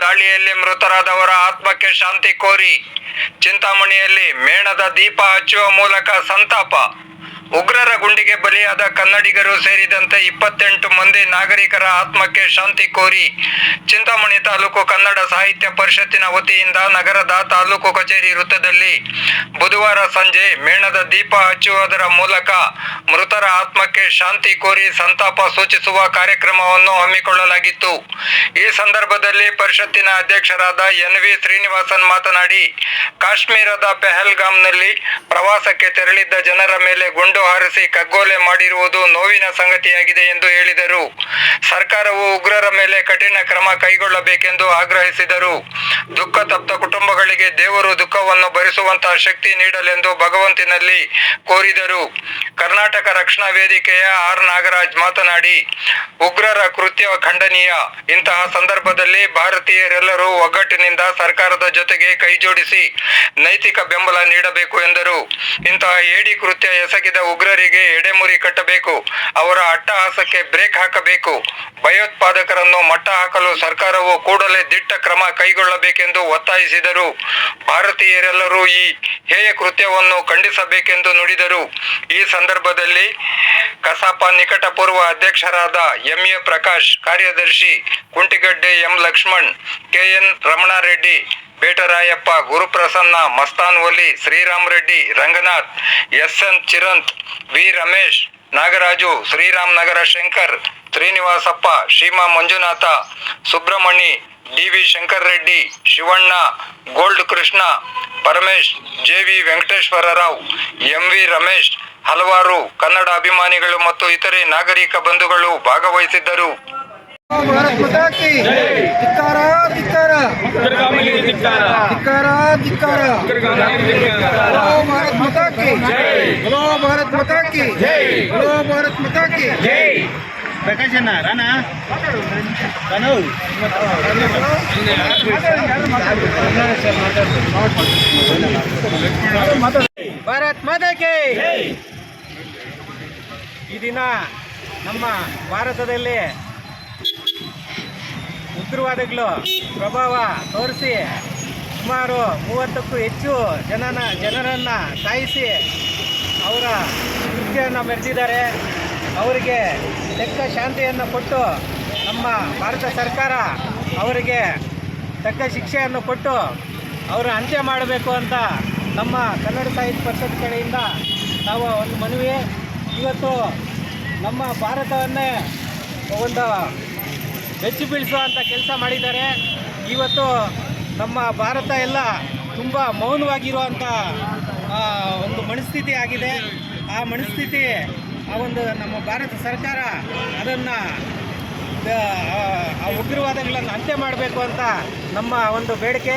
ದಾಳಿಯಲ್ಲಿ ಮೃತರಾದವರ ಆತ್ಮಕ್ಕೆ ಶಾಂತಿ ಕೋರಿ ಚಿಂತಾಮಣಿಯಲ್ಲಿ ಮೇಣದ ದೀಪ ಹಚ್ಚುವ ಮೂಲಕ ಸಂತಾಪ. ಉಗ್ರರ ಗುಂಡಿಗೆ ಬಲಿಯಾದ ಕನ್ನಡಿಗರು ಸೇರಿದಂತೆ ಇಪ್ಪತ್ತೆಂಟು ಮಂದಿ ನಾಗರಿಕರ ಆತ್ಮಕ್ಕೆ ಶಾಂತಿ ಕೋರಿ ಚಿಂತಾಮಣಿ ತಾಲೂಕು ಕನ್ನಡ ಸಾಹಿತ್ಯ ಪರಿಷತ್ತಿನ ವತಿಯಿಂದ ನಗರದ ತಾಲೂಕು ಕಚೇರಿ ವೃತ್ತದಲ್ಲಿ ಬುಧವಾರ ಸಂಜೆ ಮೇಣದ ದೀಪ ಹಚ್ಚುವುದರ ಮೂಲಕ ಮೃತರ ಆತ್ಮಕ್ಕೆ ಶಾಂತಿ ಕೋರಿ ಸಂತಾಪ ಸೂಚಿಸುವ ಕಾರ್ಯಕ್ರಮವನ್ನು ಹಮ್ಮಿಕೊಳ್ಳಲಾಗಿತ್ತು. ಈ ಸಂದರ್ಭದಲ್ಲಿ ಪರಿಷತ್ತಿನ ಅಧ್ಯಕ್ಷರಾದ ಎನ್ ವಿ ಶ್ರೀನಿವಾಸನ್ ಮಾತನಾಡಿ, ಕಾಶ್ಮೀರದ ಪೆಹಲ್ಗಾಮ್ನಲ್ಲಿ ಪ್ರವಾಸಕ್ಕೆ ತೆರಳಿದ್ದ ಜನರ ಮೇಲೆ ಗುಂಡು ಹಾರಿಸಿ ಕಗ್ಗೊಲೆ ಮಾಡಿರುವುದು ನೋವಿನ ಸಂಗತಿಯಾಗಿದೆ ಎಂದು ಹೇಳಿದರು. ಸರ್ಕಾರವು ಉಗ್ರರ ಮೇಲೆ ಕಠಿಣ ಕ್ರಮ ಕೈಗೊಳ್ಳಬೇಕೆಂದು ಆಗ್ರಹಿಸಿದರು. ದುಃಖ ತಪ್ತ ಕುಟುಂಬಗಳಿಗೆ ದೇವರು ದುಃಖವನ್ನು ಭರಿಸುವಂತಹ ಶಕ್ತಿ ನೀಡಲೆಂದು ಭಗವಂತನಲ್ಲಿ ಕೋರಿದರು. ಕರ್ನಾಟಕ ರಕ್ಷಣಾ ವೇದಿಕೆಯ ಆರ್ ನಾಗರಾಜ್ ಮಾತನಾಡಿ, ಉಗ್ರರ ಕೃತ್ಯ ಖಂಡನೀಯ. ಇಂತಹ ಸಂದರ್ಭದಲ್ಲಿ ಭಾರತೀಯರೆಲ್ಲರೂ ಒಗ್ಗಟ್ಟಿನಿಂದ ಸರ್ಕಾರದ ಜೊತೆಗೆ ಕೈಜೋಡಿಸಿ ನೈತಿಕ ಬೆಂಬಲ ನೀಡಬೇಕು ಎಂದರು. ಇಂತಹ ಏಡಿ ಕೃತ್ಯ ಎಸಗಿದ ಉಗ್ರರಿಗೆ ಎಡೆಮುರಿ ಕಟ್ಟಬೇಕು. ಅವರ ಅಟ್ಟಹಾಸಕ್ಕೆ ಬ್ರೇಕ್ ಹಾಕಬೇಕು. ಭಯೋತ್ಪಾದಕರನ್ನು ಮಟ್ಟ ಹಾಕಲು ಸರ್ಕಾರವು ಕೂಡಲೇ ದಿಟ್ಟ ಕ್ರಮ ಕೈಗೊಳ್ಳಬೇಕೆಂದು ಒತ್ತಾಯಿಸಿದರು. ಭಾರತೀಯರೆಲ್ಲರೂ ಈ ಹೇಯ ಕೃತ್ಯವನ್ನು ಖಂಡಿಸಬೇಕೆಂದು ನುಡಿದರು. ಈ ಸಂದರ್ಭದಲ್ಲಿ ಕಸಾಪ ನಿಕಟಪೂರ್ವ ಅಧ್ಯಕ್ಷರಾದ ಎಂಎ ಪ್ರಕಾಶ್, ಕಾರ್ಯದರ್ಶಿ Kuntigadde M Lakshman KN Ramanareddy Betarayappa Guruprasanna, Mastan Oli, Shriram Reddy, Ranganath, S N Chiranth, V Ramesh, Nagaraju, Shriram Nagar Shankar, Srinivasappa Sheema Manjunatha, Subramani, D V Shankar Reddy, Shivanna, Gold Krishna, Paramesh, J V Venkateshwara Rao, M V Ramesh, ಹಲವಾರು ಕನ್ನಡ ಅಭಿಮಾನಿಗಳು ಮತ್ತು ಇತರೆ ನಾಗರಿಕ ಬಂಧುಗಳು ಭಾಗವಹಿಸಿದ್ದರು. ಧಿಕ್ಕಾರ ಧಿಕ್ಕಾರ ಉಗ್ರಗಾಮಿಗಳಿಗೆ ಧಿಕ್ಕಾರ ಧಿಕ್ಕಾರ ಧಿಕ್ಕಾರ ಉಗ್ರಗಾಮಿಗಳಿಗೆ ಧಿಕ್ಕಾರ बोलो भारत माता की जय। बोलो भारत माता की जय। बोलो भारत माता की ಜೈ ಪ್ರಕಾಶ್ ಅಣ್ಣ ರಾಣ ಕನು ಭಾರತ್ ಮಾತಾ ಕಿ ಈ ದಿನ ನಮ್ಮ ಭಾರತದಲ್ಲಿ ಉಗ್ರವಾದಿಗಳು ಪ್ರಭಾವ ತೋರಿಸಿ ಸುಮಾರು ಮೂವತ್ತಕ್ಕೂ ಹೆಚ್ಚು ಜನನ, ಜನರನ್ನು ಸಾಯಿಸಿ ಅವರ ಕೃತ್ಯವನ್ನು ಮೆರೆದಿದ್ದಾರೆ. ಅವರಿಗೆ ತಕ್ಕ ಶಾಂತಿಯನ್ನು ಕೊಟ್ಟು ನಮ್ಮ ಭಾರತ ಸರ್ಕಾರ ಅವರಿಗೆ ತಕ್ಕ ಶಿಕ್ಷೆಯನ್ನು ಕೊಟ್ಟು ಅವರ ಅಂತ್ಯ ಮಾಡಬೇಕು ಅಂತ ನಮ್ಮ ಕನ್ನಡ ಸಾಹಿತ್ಯ ಪರಿಷತ್ ಕಡೆಯಿಂದ ನಾವು ಒಂದು ಮನವಿ ಇವತ್ತು ನಮ್ಮ ಭಾರತವನ್ನೇ ಒಂದು ಬೆಚ್ಚಿ ಬೀಳಿಸುವಂಥ ಕೆಲಸ ಮಾಡಿದ್ದಾರೆ. ಇವತ್ತು ನಮ್ಮ ಭಾರತ ಎಲ್ಲ ತುಂಬ ಮೌನವಾಗಿರುವಂಥ ಒಂದು ಮನಸ್ಥಿತಿ ಆಗಿದೆ. ಆ ಮನಸ್ಥಿತಿ ಆ ಒಂದು ನಮ್ಮ ಭಾರತ ಸರ್ಕಾರ ಅದನ್ನು ಆ ಉಗ್ರವಾದಗಳನ್ನು ಅಂತ್ಯ ಮಾಡಬೇಕು ಅಂತ ನಮ್ಮ ಒಂದು ಬೇಡಿಕೆ.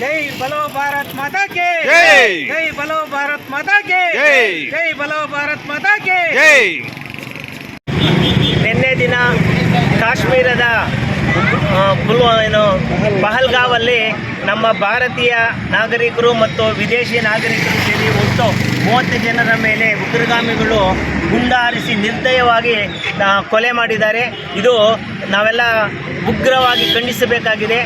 ಜೈ ಬಲೋ ಭಾರತ್ ಮಾತಾಕೆ ಜೈ! ಜೈ ಬಲೋ ಭಾರತ್ ಮಾತಾಕೆ ಜೈ! ಜೈ ಬಲೋ ಭಾರತ್ ಮಾತಾ ಕೆ ನಿನ್ನೆ ದಿನ ಕಾಶ್ಮೀರದ ಪುಲ್ವಾ ಏನು, ಪಹಲ್ಗಾವಲ್ಲಿ ನಮ್ಮ ಭಾರತೀಯ ನಾಗರಿಕರು ಮತ್ತು ವಿದೇಶಿ ನಾಗರಿಕರು ಸೇರಿ ಒಟ್ಟು ಮೂವತ್ತು ಜನರ ಮೇಲೆ ಉಗ್ರಗಾಮಿಗಳು ಗುಂಡಾರಿಸಿ ನಿರ್ದಯವಾಗಿ ಕೊಲೆ ಮಾಡಿದ್ದಾರೆ. ಇದು ನಾವೆಲ್ಲ ಉಗ್ರವಾಗಿ ಖಂಡಿಸಬೇಕಾಗಿದೆ.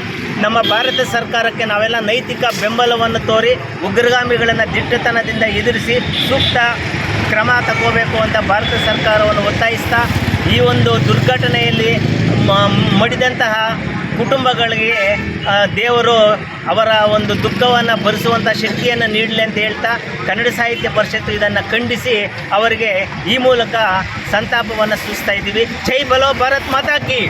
ನಮ್ಮ ಭಾರತ ಸರ್ಕಾರಕ್ಕೆ ನಾವೆಲ್ಲ ನೈತಿಕ ಬೆಂಬಲವನ್ನು ತೋರಿ ಉಗ್ರಗಾಮಿಗಳನ್ನು ದಿಟ್ಟತನದಿಂದ ಎದುರಿಸಿ ಸೂಕ್ತ ಕ್ರಮ ತಗೋಬೇಕು ಅಂತ ಭಾರತ ಸರ್ಕಾರವನ್ನು ಒತ್ತಾಯಿಸ್ತಾ ಈ ಒಂದು ದುರ್ಘಟನೆಯಲ್ಲಿ ಮಡಿದಂತಹ ಕುಟುಂಬಗಳಿಗೆ ದೇವರು ಅವರ ಒಂದು ದುಃಖವನ್ನು ಭರಿಸುವಂಥ ಶಕ್ತಿಯನ್ನು ನೀಡಲಿ ಅಂತ ಹೇಳ್ತಾ ಕನ್ನಡ ಸಾಹಿತ್ಯ ಪರಿಷತ್ತು ಇದನ್ನು ಖಂಡಿಸಿ ಅವರಿಗೆ ಈ ಮೂಲಕ ಸಂತಾಪವನ್ನು ಸೂಚಿಸ್ತಾ ಇದ್ದೀವಿ. ಜೈ ಬಲೋ ಭಾರತ್ ಮಾತಾ ಕಿ.